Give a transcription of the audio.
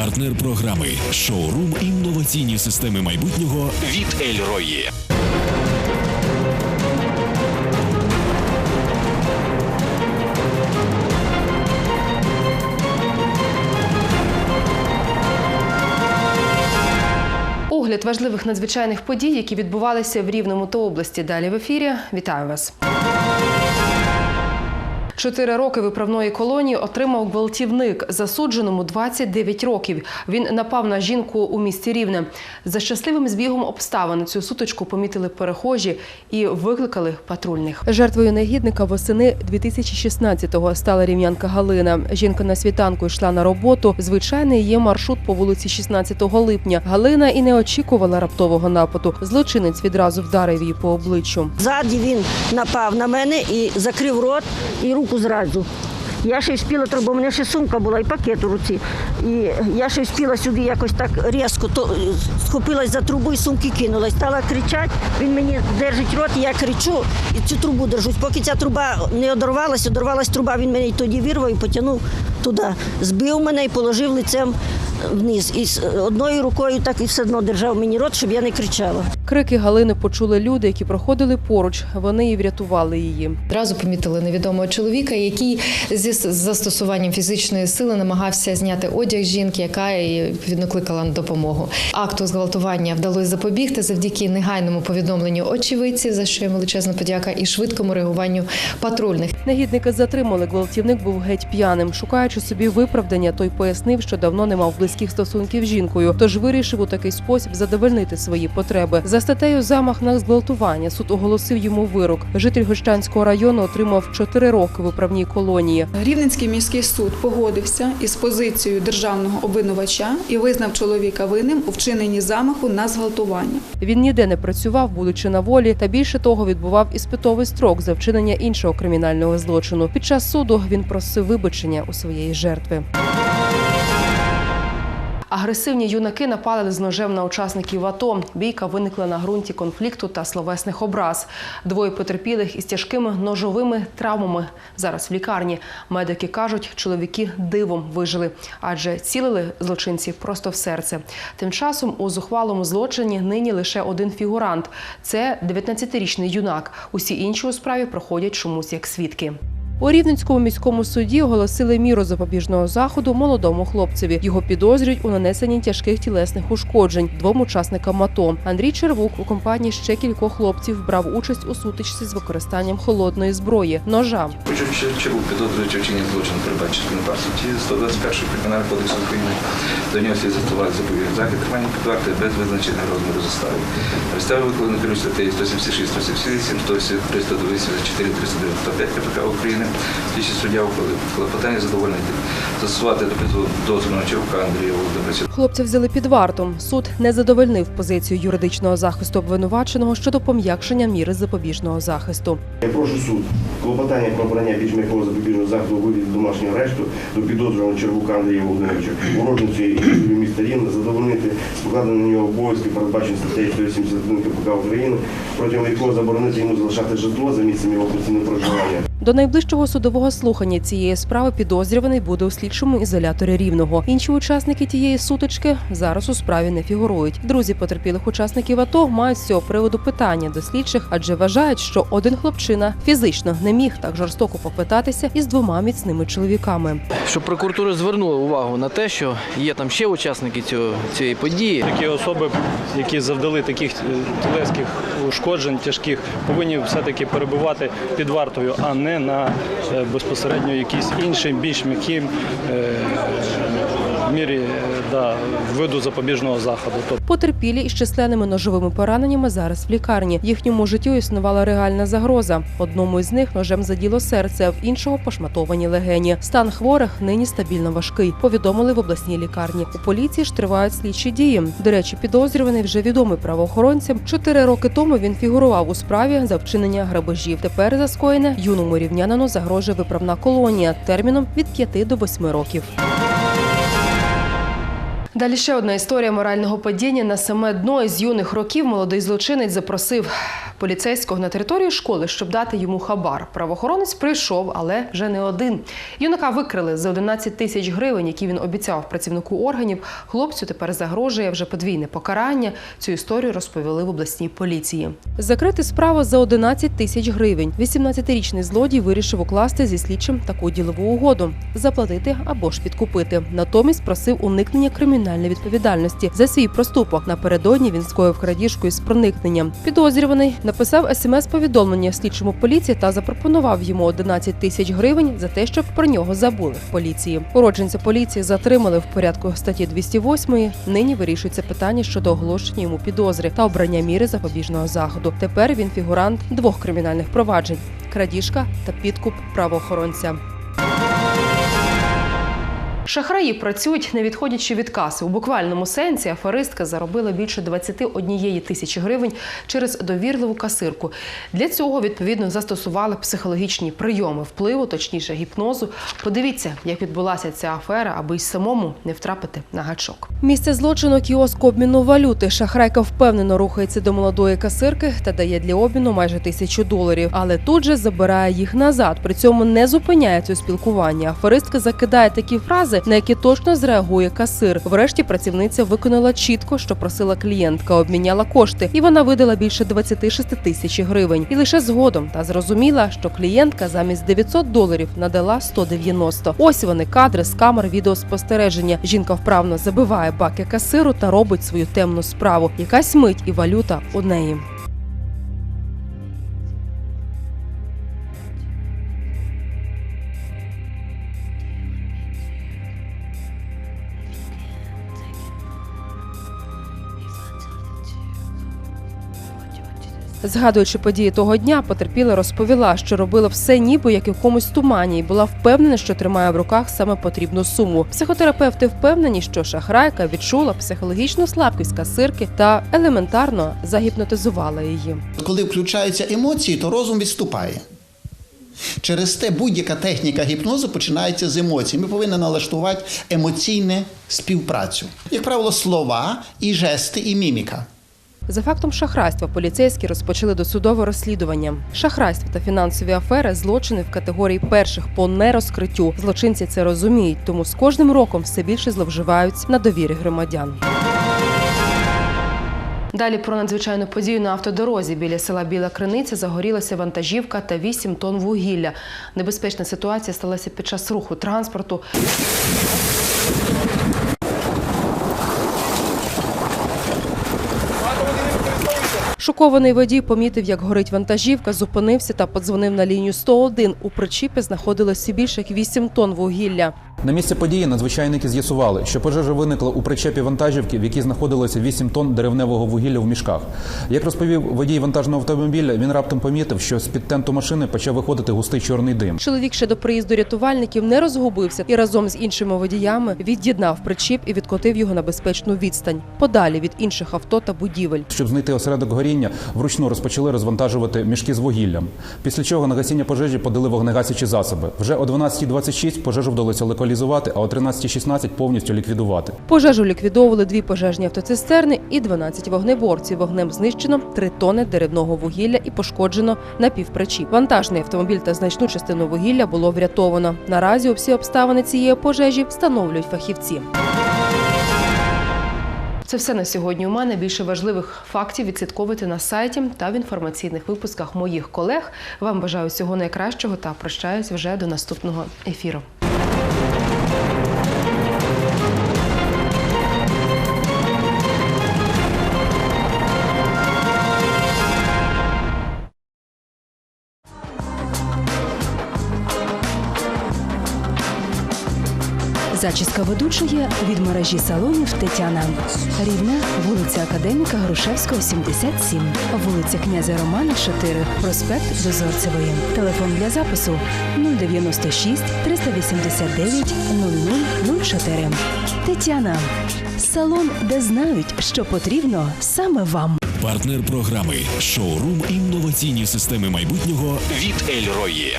Партнер програми шоурум інноваційні системи майбутнього від Ельрої. Огляд важливих надзвичайних подій, які відбувалися в Рівному та області. Далі в ефірі. Вітаю вас. Чотири роки виправної колонії отримав гвалтівник. Засудженому 29 років. Він напав на жінку у місті Рівне. За щасливим збігом обставин цю сутичку помітили перехожі і викликали патрульних. Жертвою негідника восени 2016-го стала рівнянка Галина. Жінка на світанку йшла на роботу. Звичайний є маршрут по вулиці 16 липня. Галина і не очікувала раптового нападу. Злочинець відразу вдарив її по обличчю. Ззаді він напав на мене і закрив рот і руку pozdražu. Я ще й встигла, бо в мене ще сумка була і пакет у руці. І я ще й встигла сюди якось так різко, то е, схопилась за трубу і сумки кинулась. Стала кричати, він мені держить рот, і я кричу і цю трубу держусь. Поки ця труба не одорвалася, одорвалась труба, він мене й тоді вирвав і потягнув туди. Збив мене і положив лицем вниз. І з одною рукою так і все одно держав мені рот, щоб я не кричала. Крики Галини почули люди, які проходили поруч. Вони і врятували її. Одразу помітили невідомого чоловіка, який зі с- застосуванням фізичної сили намагався зняти одяг жінки, яка на допомогу. Акту зґвалтування вдалося запобігти завдяки негайному повідомленню очевидців, за що їм величезна подяка, і швидкому реагуванню патрульних. Негідника затримали. Гвалтівник був геть п'яним. Шукаючи собі виправдання, той пояснив, що давно не мав близьких стосунків з жінкою, тож вирішив у такий спосіб задовольнити свої потреби. За статтею замах на зґвалтування суд оголосив йому вирок. Житель Гощанського району отримав 4 роки в управній колонії. Рівненський міський суд погодився із позицією державного обвинувача і визнав чоловіка винним у вчиненні замаху на зґвалтування. Він ніде не працював, будучи на волі, та більше того відбував іспитовий строк за вчинення іншого кримінального злочину. Під час суду він просив вибачення у своєї жертви. Агресивні юнаки напали з ножем на учасників АТО. Бійка виникла на ґрунті конфлікту та словесних образ. Двоє потерпілих із тяжкими ножовими травмами зараз в лікарні. Медики кажуть, чоловіки дивом вижили, адже цілили злочинці просто в серце. Тим часом у зухвалому злочині нині лише один фігурант. Це 19-річний юнак. Усі інші у справі проходять чомусь як свідки. У Рівненському міському суді оголосили міру запобіжного заходу молодому хлопцеві. Його підозрюють у нанесенні тяжких тілесних ушкоджень двом учасникам АТО. Андрій Червук у компанії ще кількох хлопців брав участь у сутичці з використанням холодної зброї ножа. Чергу підозрюючи вчинення злочину передбачити на суті 121 Кримінального кодексу України. До нього слід застосувати запобіжний захід тримання під вартою без визначення розміру застави. Викладені керують статтею 176, 177, 183, 124, 395 КПК України. Слідчий суддя ухвалив клопотання задовольнити. Застосувати до підозрюваного дозвольного Червука Андрія Володимировича Хлопця взяли під варту. Суд не задовольнив позицію юридичного захисту обвинуваченого щодо пом'якшення міри запобіжного захисту. Я прошу суд клопотання про обрання більш м'якого запобіжного заходу у вигляді домашнього арешту до підозрюваного Червука Андрія Володимировича, уродженця і міста Рівне, задовольнити покладені на нього обов'язки, передбачені статтею 181 КПК України, протягом якого заборонити йому залишати житло за місцем його постійного проживання. До найближчого судового слухання цієї справи підозрюваний буде у слідчому ізоляторі рівного. Інші учасники тієї сутички зараз у справі не фігурують. Друзі потерпілих учасників АТО мають з цього приводу питання до слідчих, адже вважають, що один хлопчина фізично не міг так жорстоко попитатися із двома міцними чоловіками. щоб прокуратура звернула увагу на те, що є там ще учасники цього, цієї події. Такі особи, які завдали таких е, тілеських ушкоджень тяжких, повинні все-таки перебувати під вартою, а не на е, безпосередньо якийсь іншим, більш м'яким е, мірі е, да, виду запобіжного заходу. Потерпілі із численними ножовими пораненнями зараз в лікарні. Їхньому життю існувала реальна загроза. Одному із них ножем заділо серце, в іншого пошматовані легені. Стан хворих нині стабільно важкий. Повідомили в обласній лікарні. У поліції ж тривають слідчі дії. До речі, підозрюваний вже відомий правоохоронцям. Чотири роки тому він фігурував у справі за вчинення грабежів. Тепер за скоєне юному рівнянину загрожує виправна колонія терміном від 5 до 8 років. Далі ще одна історія морального падіння. На саме дно із юних років молодий злочинець запросив поліцейського на територію школи, щоб дати йому хабар. Правоохоронець прийшов, але вже не один. Юнака викрили за 11 тисяч гривень, які він обіцяв працівнику органів. Хлопцю тепер загрожує вже подвійне покарання. Цю історію розповіли в обласній поліції. Закрити справу за 11 тисяч гривень. 18-річний злодій вирішив укласти зі слідчим таку ділову угоду заплатити або ж підкупити. Натомість просив уникнення кримінальної відповідальності за свій проступок. Напередодні він скоїв крадіжку із проникненням. Підозрюваний написав смс-повідомлення слідчому поліції та запропонував йому 11 тисяч гривень за те, щоб про нього забули в поліції. Уродженця поліції затримали в порядку статті 208. Нині вирішується питання щодо оголошення йому підозри та обрання міри запобіжного заходу. Тепер він фігурант двох кримінальних проваджень: крадіжка та підкуп правоохоронця. Шахраї працюють не відходячи від каси. У буквальному сенсі аферистка заробила більше 21 тисячі гривень через довірливу касирку. Для цього відповідно застосували психологічні прийоми впливу, точніше гіпнозу. Подивіться, як відбулася ця афера, аби й самому не втрапити на гачок. Місце злочину кіоск обміну валюти. Шахрайка впевнено рухається до молодої касирки та дає для обміну майже тисячу доларів, але тут же забирає їх назад. При цьому не зупиняється у спілкуванні. Аферистка закидає такі фрази, на які точно зреагує касир. Врешті працівниця виконала чітко, що просила клієнтка, обміняла кошти, і вона видала більше 26 тисяч гривень. І лише згодом та зрозуміла, що клієнтка замість 900 доларів надала 190. Ось вони кадри з камер відеоспостереження. Жінка вправно забиває баки касиру та робить свою темну справу. Якась мить і валюта у неї. Згадуючи події того дня, потерпіла розповіла, що робила все ніби як і в якомусь тумані, і була впевнена, що тримає в руках саме потрібну суму. Психотерапевти впевнені, що шахрайка відчула психологічну слабкість касирки та елементарно загіпнотизувала її. Коли включаються емоції, то розум відступає. Через те будь-яка техніка гіпнозу починається з емоцій. Ми повинні налаштувати емоційну співпрацю. Як правило, слова і жести, і міміка. За фактом шахрайства поліцейські розпочали досудове розслідування. Шахрайство та фінансові афери злочини в категорії перших по нерозкриттю. Злочинці це розуміють, тому з кожним роком все більше зловживають на довірі громадян. Далі про надзвичайну подію на автодорозі біля села Біла Криниця загорілася вантажівка та 8 тонн вугілля. Небезпечна ситуація сталася під час руху транспорту. Шокований водій помітив, як горить вантажівка, зупинився та подзвонив на лінію 101. У причіпі знаходилося більше як 8 тонн вугілля. На місці події надзвичайники з'ясували, що пожежа виникла у причепі вантажівки, в якій знаходилося 8 тонн деревневого вугілля в мішках. Як розповів водій вантажного автомобіля, він раптом помітив, що з під тенту машини почав виходити густий чорний дим. Чоловік ще до приїзду рятувальників не розгубився і разом з іншими водіями від'єднав причіп і відкотив його на безпечну відстань, подалі від інших авто та будівель. Щоб знайти осередок горіння, вручну розпочали розвантажувати мішки з вугіллям. Після чого на гасіння пожежі подали вогнегасячі засоби. Вже о 12.26 пожежу вдалося локалізувати, а о 13.16 повністю ліквідувати. Пожежу ліквідовували дві пожежні автоцистерни і 12 вогнеборців. Вогнем знищено 3 тони деревного вугілля і пошкоджено напівпричіп. Вантажний автомобіль та значну частину вугілля було врятовано. Наразі всі обставини цієї пожежі встановлюють фахівці. Це все на сьогодні. У мене більше важливих фактів відслідковуйте на сайті та в інформаційних випусках моїх колег. Вам бажаю всього найкращого та прощаюсь вже до наступного ефіру. Зачіска ведучої від мережі салонів Тетяна. Рівна, вулиця Академіка Грушевського, 77, вулиця князя Романа, 4, проспект Дозорцевої. Телефон для запису 096 389 0004. Тетяна. Салон, де знають, що потрібно саме вам. Партнер програми шоурум інноваційні системи майбутнього від Ельрої.